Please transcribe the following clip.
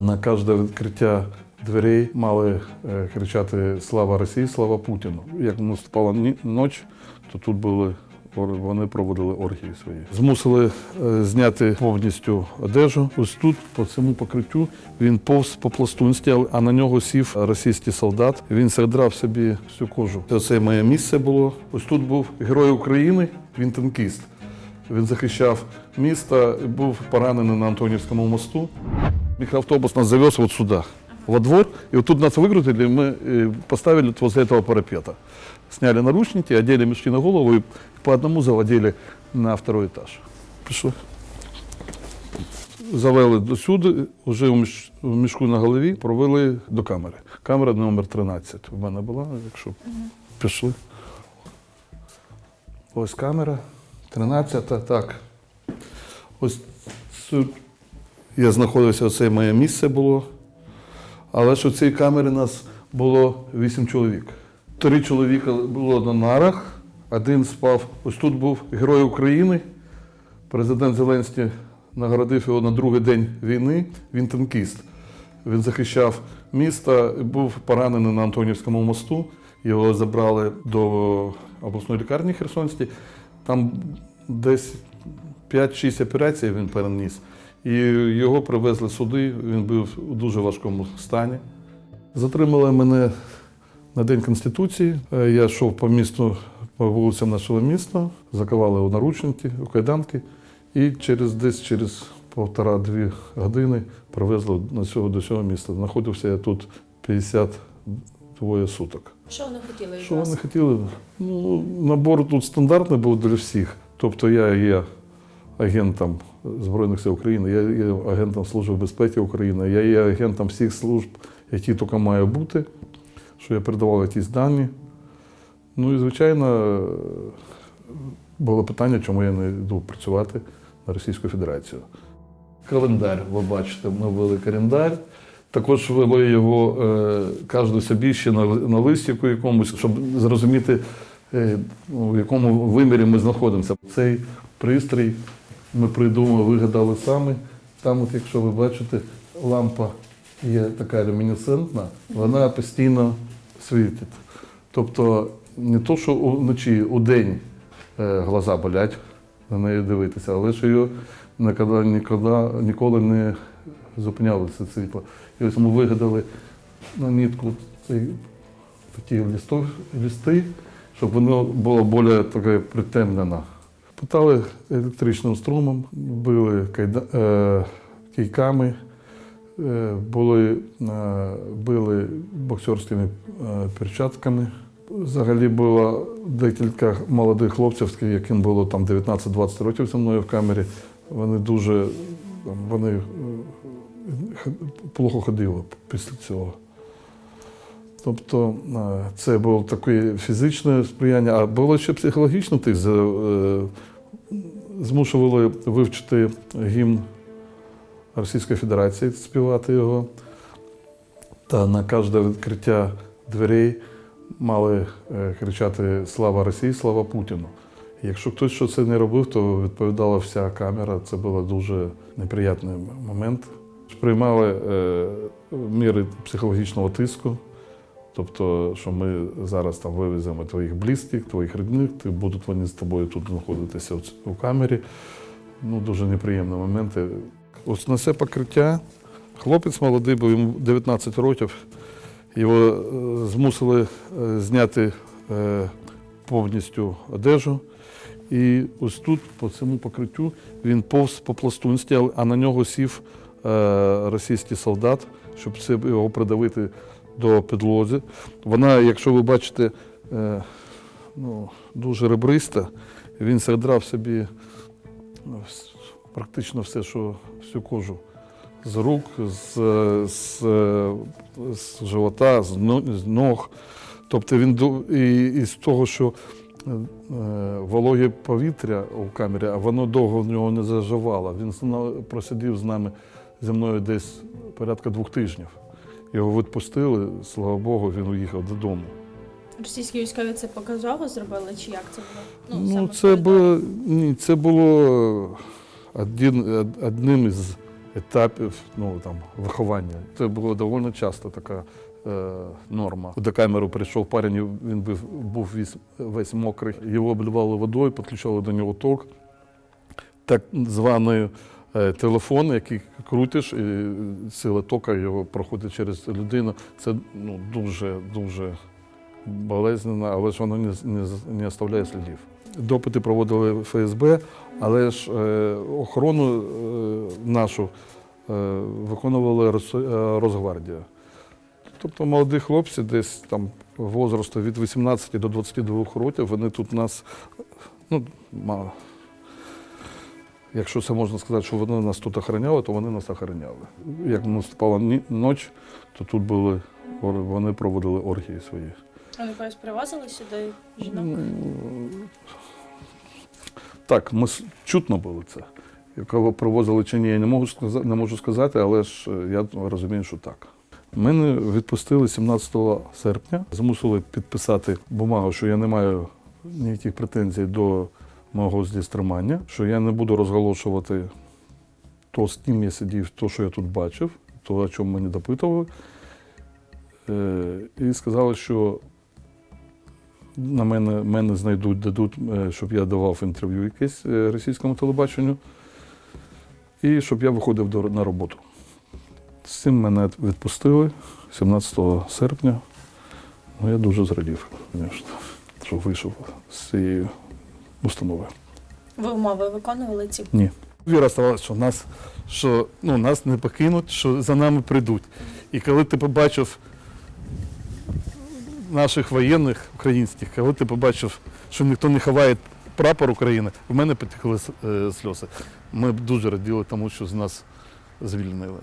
На кожне відкриття дверей мали е, кричати Слава Росії, слава Путіну. Як наступала ні- ніч, то тут були вони проводили оргії свої. Змусили е, зняти повністю одежу. Ось тут, по цьому покриттю, він повз по пластунстві, а на нього сів російський солдат. Він задрав собі всю кожу. Це моє місце було. Ось тут був герой України, він танкіст. Він захищав місто, був поранений на Антонівському мосту. Микроавтобус нас завез вот сюда, во двор, и вот тут нас выкрутили, мы э, поставили вот возле этого парапета. Сняли наручники, одели мешки на голову и по одному заводили на второй этаж. Пішли. Завели до сюди, вже в міш- в мішку на голові провели до камери. Камера номер 13 в мене була, якщо пішли. Ось камера, 13, так. Ось тут я знаходився, оце моє місце було. Але ж у цій камері нас було вісім чоловік. Три чоловіка було на нарах, один спав. Ось тут був Герой України. Президент Зеленський нагородив його на другий день війни. Він танкіст. Він захищав місто, був поранений на Антонівському мосту. Його забрали до обласної лікарні Херсонської. Там десь 5-6 операцій він переніс. І його привезли сюди, він був у дуже важкому стані. Затримали мене на День Конституції. Е, Я йшов по місту, по вулицям нашого міста, заковали у наручники, у кайданки, і через десь через півтора-дві години привезли на цього, до цього міста. Знаходився я тут 52 суток. Що вони хотіли Що вони хотіли? Ну, набор тут стандартний був для всіх. Тобто я є агентом Збройних сил України, я є агентом Служби безпеки України, я є агентом всіх служб, які тільки має бути, що я передавав якісь дані. Ну і, звичайно, було питання, чому я не йду працювати на Російську Федерацію. Календар, ви бачите, ми ввели календар. Також ввели його е, кожен собі ще на, на листику якомусь, щоб зрозуміти, е, ну, в якому вимірі ми знаходимося. Цей пристрій ми придумали, вигадали самі. Там, от, якщо ви бачите, лампа є така люмінесцентна, вона постійно світить. Тобто не то, що вночі, у день е, глаза болять на неї дивитися, але ж її ніколи, ніколи, ніколи не зупиняли це світло. І ось ми вигадали на нітку цей, такі лісти, щоб воно було більш таке притемнено. Питали електричним струмом, били кайда, е, кійками, е, були, е, били боксерськими е, перчатками. Взагалі було декілька молодих хлопців, яким було там 19-20 років зі мною в камері. Вони дуже вони е, плохо ходили після цього. Тобто е, це було таке фізичне сприяння, а було ще психологічне тих. за- е, Змушували вивчити гімн Російської Федерації, співати його. Та на кожне відкриття дверей мали е, кричати Слава Росії, слава Путіну. Якщо хтось що це не робив, то відповідала вся камера. Це був дуже неприємний момент. Приймали міри психологічного тиску. Тобто, що ми зараз там вивеземо твоїх близьких, твоїх рідних, будуть вони з тобою тут знаходитися у камері. Ну, дуже неприємні моменти. Ось на це покриття хлопець молодий, був йому 19 років. Його е, змусили е, зняти е, повністю одежу. І ось тут, по цьому покриттю, він повз по пластунстві, а на нього сів російський солдат, щоб його придавити до підлози. Вона, якщо ви бачите, е, ну, дуже ребриста. Він задрав собі ну, практично все, що всю кожу з рук, з, з, з живота, з ног. Тобто він і, і з того, що е, е, вологе повітря у камері, а воно довго в нього не заживало. Він просидів з нами зі мною десь порядка двох тижнів. Його відпустили, слава Богу, він уїхав додому. Російські військові це показово зробили, чи як це було? Ну, саме це було, ні, це було один, одним із етапів ну, там, виховання. Це було доволі часто така е, норма. До камери прийшов парень, він був, був весь, весь мокрий. Його обливали водою, підключали до нього ток. Так званий е, телефон, який крутиш, і сила тока його проходить через людину. Це ну, дуже, дуже болезненно, але ж воно не, не, не оставляє слідів. Допити проводили ФСБ, але ж е, охорону е, нашу е, виконувала е, Росгвардія. Тобто молоді хлопці десь там возрасту від 18 до 22 років, вони тут нас, ну, мало. Якщо це можна сказати, що вони нас тут охороняли, то вони нас охороняли. Як наступала ні- ніч, то тут були, вони проводили оргії свої. Вони когось привозили сюди жінок? Так, ми чутно було це. Кого привозили чи ні, я не можу сказати, не можу сказати, але ж е, я розумію, що так. Мене відпустили 17 серпня, змусили підписати бумагу, що я не маю ніяких претензій до мого здесь тримання, що я не буду розголошувати то, з ким я сидів, то, що я тут бачив, то, о чому мені допитували. Е, І сказали, що на мене, мене знайдуть, дадуть, е, щоб я давав інтерв'ю якесь е, російському телебаченню, і щоб я виходив на роботу. З цим мене відпустили 17 серпня. Ну, я дуже зрадів, звісно, що вийшов з цієї установи. Ви умови виконували ці? Ні. Віра ставалася, що нас, що, ну, нас не покинуть, що за нами прийдуть. І коли ти побачив наших воєнних українських, коли ти побачив, що ніхто не ховає прапор України, в мене потекли е, сльози. Ми дуже раділи тому, що з нас звільнили.